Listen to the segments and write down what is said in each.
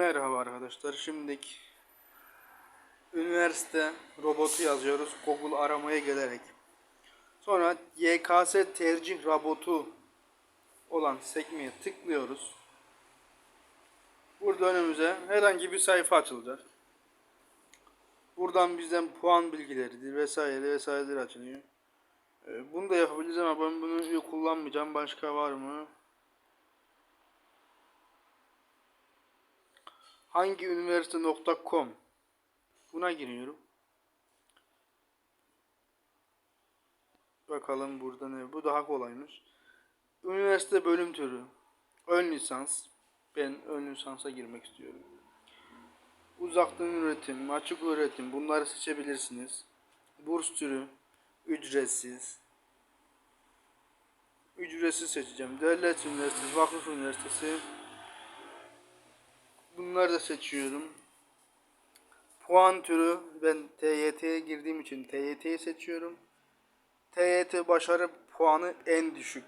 Merhaba arkadaşlar. Şimdiki üniversite robotu yazıyoruz Google aramaya gelerek. Sonra YKS tercih robotu olan sekmeye tıklıyoruz. Burada önümüze herhangi bir sayfa açılacak. Buradan bizden puan bilgileridir vesaire vesaireler açılıyor. Ee, Bunu da yapabiliriz ama ben bunu kullanmayacağım. Başka var mı? Hangi üniversite.com buna giriyorum. Bakalım burada ne? Bu daha kolaymış. Üniversite bölüm türü. Ön lisans. Ben ön lisansa girmek istiyorum. Uzaktan üretim, açık öğretim bunları seçebilirsiniz. Burs türü ücretsiz. Ücretsiz seçeceğim. Devlet Üniversitesi, Vakıf Üniversitesi, Bunları da seçiyorum. Puan türü ben TYT'ye girdiğim için TYT'yi seçiyorum. TYT başarı puanı en düşük.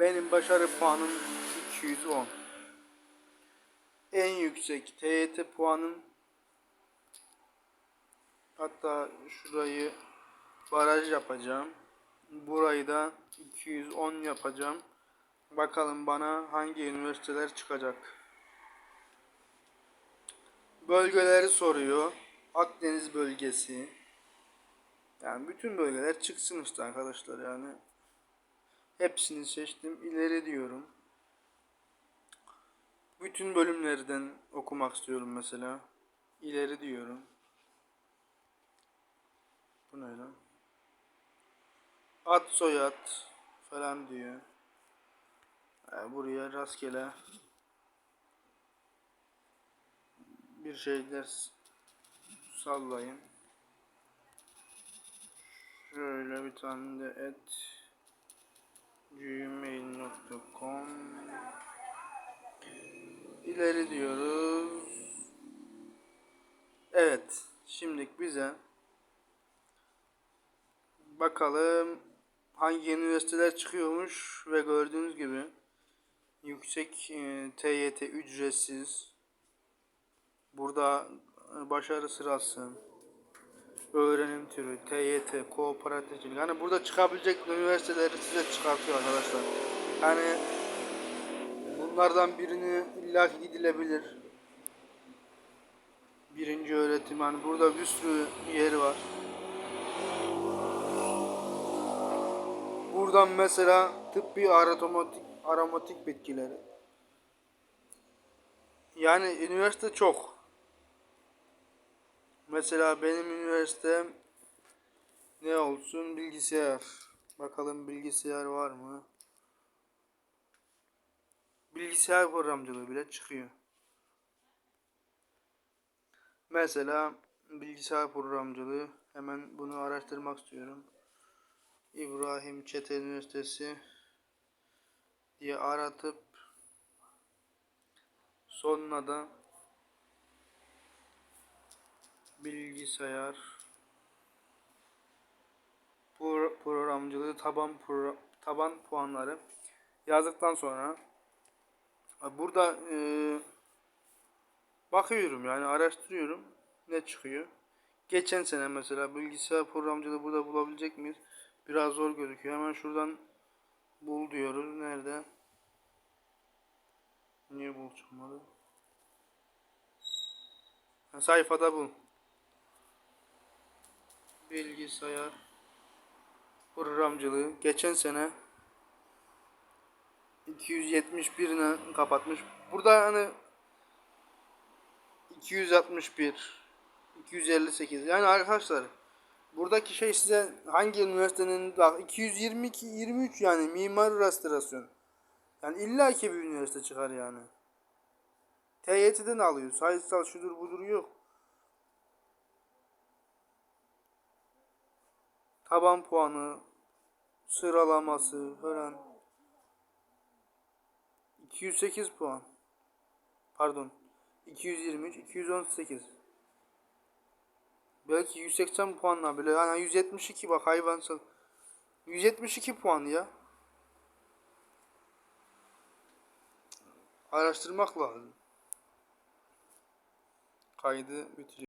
Benim başarı puanım 210. En yüksek TYT puanım hatta şurayı baraj yapacağım. Burayı da 210 yapacağım. Bakalım bana hangi üniversiteler çıkacak. Bölgeleri soruyor. Akdeniz bölgesi. Yani bütün bölgeler çıksın işte arkadaşlar yani. Hepsini seçtim. İleri diyorum. Bütün bölümlerden okumak istiyorum mesela. İleri diyorum. Bu ne lan? Ad soyad falan diyor. Yani buraya rastgele bir şeyler sallayın. Şöyle bir tane de et gmail.com ileri diyoruz. Evet. Şimdi bize bakalım hangi üniversiteler çıkıyormuş ve gördüğünüz gibi yüksek e, TYT ücretsiz Burada e, başarı sırası, öğrenim türü, TYT, kooperatifçilik. Yani burada çıkabilecek üniversiteleri size çıkartıyor arkadaşlar. Yani bunlardan birini illaki gidilebilir. Birinci öğretim hani burada bir sürü yer var. Buradan mesela tıbbi aromatik, aromatik bitkileri. Yani üniversite çok. Mesela benim üniversitem ne olsun bilgisayar. Bakalım bilgisayar var mı? Bilgisayar programcılığı bile çıkıyor. Mesela bilgisayar programcılığı hemen bunu araştırmak istiyorum. İbrahim Çete Üniversitesi diye aratıp sonuna da bilgisayar programcılığı taban pro, taban puanları yazdıktan sonra burada e, bakıyorum yani araştırıyorum ne çıkıyor. Geçen sene mesela bilgisayar programcılığı burada bulabilecek miyiz? Biraz zor gözüküyor. Hemen şuradan bul diyoruz. Nerede? Niye bul çıkmadı? sayfada bul bilgisayar programcılığı geçen sene 271 ile kapatmış. Burada hani 261 258 yani arkadaşlar buradaki şey size hangi üniversitenin bak 222 23 yani mimar restorasyon yani illa ki bir üniversite çıkar yani. TYT'den alıyor. Sayısal şudur budur yok taban puanı, sıralaması falan 208 puan. Pardon. 223, 218. Belki 180 puanla bile. Yani 172 bak hayvansal. 172 puan ya. Araştırmak lazım. kaydı bitiriyorum.